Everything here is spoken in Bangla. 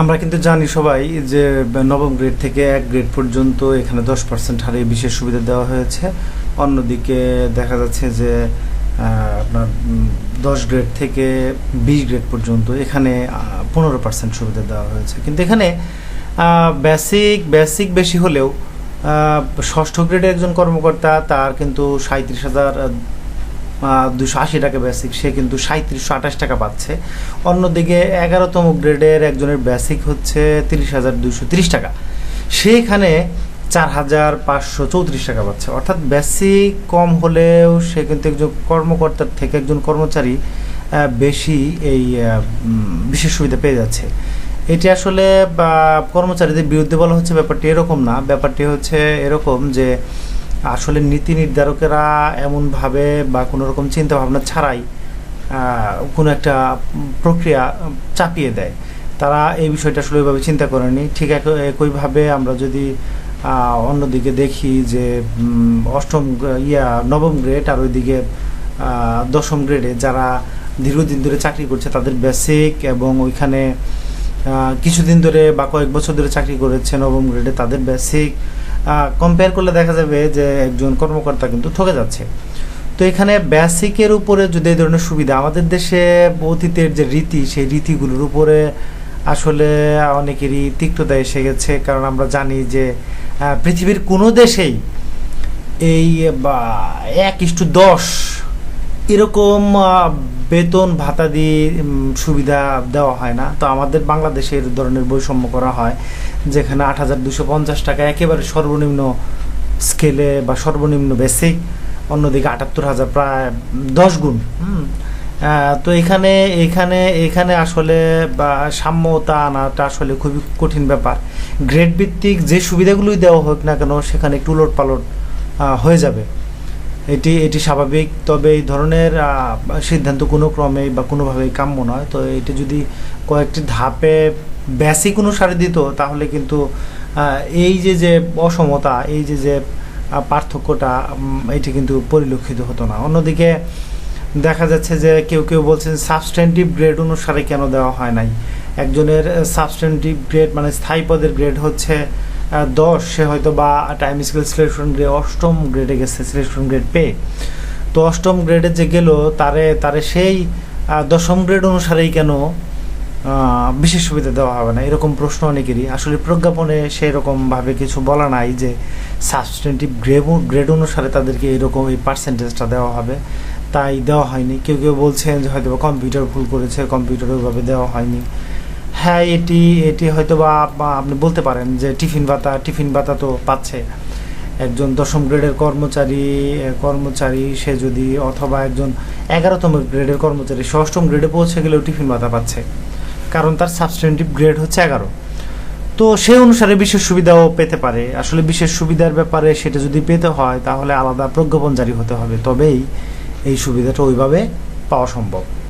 আমরা কিন্তু জানি সবাই যে, নবম গ্রেড থেকে এক গ্রেড পর্যন্ত এখানে দশ পার্সেন্ট হারে বিশেষ সুবিধা দেওয়া হয়েছে। অন্যদিকে দেখা যাচ্ছে যে আপনার দশ গ্রেড থেকে বিশ গ্রেড পর্যন্ত এখানে পনেরো পার্সেন্ট সুবিধা দেওয়া হয়েছে। কিন্তু এখানে বেসিক বেসিক বেশি হলেও ষষ্ঠ গ্রেডের একজন কর্মকর্তা, তার কিন্তু সাঁত্রিশ হাজার দুশো আশি টাকা বেসিক সে কিন্তু সাঁত্রিশশো আঠাশ টাকা পাচ্ছে। অন্যদিকে এগারোতম গ্রেডের একজনের বেসিক হচ্ছে তিরিশ হাজার দুশো তিরিশ টাকা। সেখানে চার হাজার পাঁচশো চৌত্রিশ টাকা পাচ্ছে। অর্থাৎ বেসিক কম হলেও সে কিন্তু একজন কর্মকর্তার থেকে একজন কর্মচারী বেশি এই বিশেষ সুবিধা পেয়ে যাচ্ছে। এটি আসলে কর্মচারীদের বিরুদ্ধে বলা হচ্ছে ব্যাপারটি এরকম না। ব্যাপারটি হচ্ছে এরকম যে আসলে নীতি নির্ধারকেরা এমনভাবে বা কোনো রকম চিন্তা ভাবনা ছাড়াই কোনো একটা প্রক্রিয়া চাপিয়ে দেয়। তারা এই বিষয়টা আসলে ওইভাবে চিন্তা করেনি। ঠিক একই- একইভাবে আমরা যদি অন্যদিকে দেখি যে অষ্টম ইয়া, নবম গ্রেড আর ওইদিকে দশম গ্রেডে যারা দীর্ঘদিন ধরে চাকরি করছে তাদের বেসিক এবং ওইখানে কিছুদিন ধরে বা কয়েক বছর ধরে চাকরি করেছে নবম গ্রেডে তাদের বেসিক কম্পেয়ার করলে দেখা যাবে যে একজন কর্মকর্তা কিন্তু ঠকে যাচ্ছে। তো এখানে বেসিকের উপরে যদি এই ধরনের সুবিধা, আমাদের দেশে অতীতের যে রীতি, সেই রীতিগুলোর উপরে আসলে অনেকেরই তিক্ততা এসে গেছে, কারণ আমরা জানি যে পৃথিবীর কোনো দেশেই এই, বা, এক ইস্টু দশ এরকম বেতন, ভাতা দিয়ে সুবিধা দেওয়া হয় না। তো আমাদের বাংলাদেশে এর ধরনের বৈষম্য করা হয়, যেখানে আট হাজার দুশো পঞ্চাশ টাকা একেবারে সর্বনিম্ন স্কেলে বা সর্বনিম্ন বেসিক অন্যদিকে আটাত্তর হাজার প্রায় দশ গুণ। তো এখানে এখানে এখানে আসলে, বা, সাম্যতা আনাটা আসলে খুবই কঠিন ব্যাপার। গ্রেড ভিত্তিক যে সুবিধাগুলোই দেওয়া হোক না কেন, সেখানে একটু পালট হয়ে যাবে। এটি এটি স্বাভাবিক। তবে এই ধরনের সিদ্ধান্ত কোনো ক্রমে বা কোনোভাবেই কাম্য নয়। তো এটি যদি কয়েকটি ধাপে বেসিক অনুসারে দিত, তাহলে কিন্তু এই যে যে অসমতা, এই যে যে পার্থক্যটা এটি কিন্তু পরিলক্ষিত হতো না। অন্যদিকে দেখা যাচ্ছে যে, কেউ কেউ বলছেন সাবস্টেন্টিভ গ্রেড অনুসারে কেন দেওয়া হয় নাই? একজনের সাবস্টেন্টিভ গ্রেড মানে স্থায়ী পদের গ্রেড হচ্ছে দশ, সে হয়তো বা টাইম স্কেল সিলেকশন গ্রেড অষ্টম গ্রেডে গেছে সিলেকশন গ্রেড পেয়ে। তো অষ্টম গ্রেডে যে গেল, তারে তারে সেই দশম গ্রেড অনুসারেই কেন বিশেষ সুবিধা দেওয়া হবে না? এরকম প্রশ্ন অনেকেরই। আসলে প্রজ্ঞাপনে সেই রকমভাবে কিছু বলা নাই যে সাবস্টেন্টিভ গ্রেড গ্রেড অনুসারে তাদেরকে এরকম এই পার্সেন্টেজটা দেওয়া হবে। তাই দেওয়া হয়নি। কেউ কেউ বলছেন যে হয়তো কম্পিউটার ভুল করেছে কম্পিউটার ওইভাবে দেওয়া হয়নি। হ্যাঁ এটি এটি হয়তো বা আপনি বলতে পারেন যে টিফিন ভাতা টিফিন ভাতা তো পাচ্ছে। একজন দশম গ্রেডের কর্মচারী কর্মচারী, সে যদি অথবা একজন এগারোতম গ্রেডের কর্মচারী ষষ্ঠম গ্রেডে পৌঁছে গেলেও টিফিন ভাতা পাচ্ছে। কারণ তার সাবস্টেন্টিভ গ্রেড হচ্ছে এগারো। তো সেই অনুসারে বিশেষ সুবিধাও পেতে পারে। আসলে বিশেষ সুবিধার ব্যাপারে সেটা যদি পেতে হয়, তাহলে আলাদা প্রজ্ঞাপন জারি হতে হবে। তবেই এই সুবিধাটা ওইভাবে পাওয়া সম্ভব।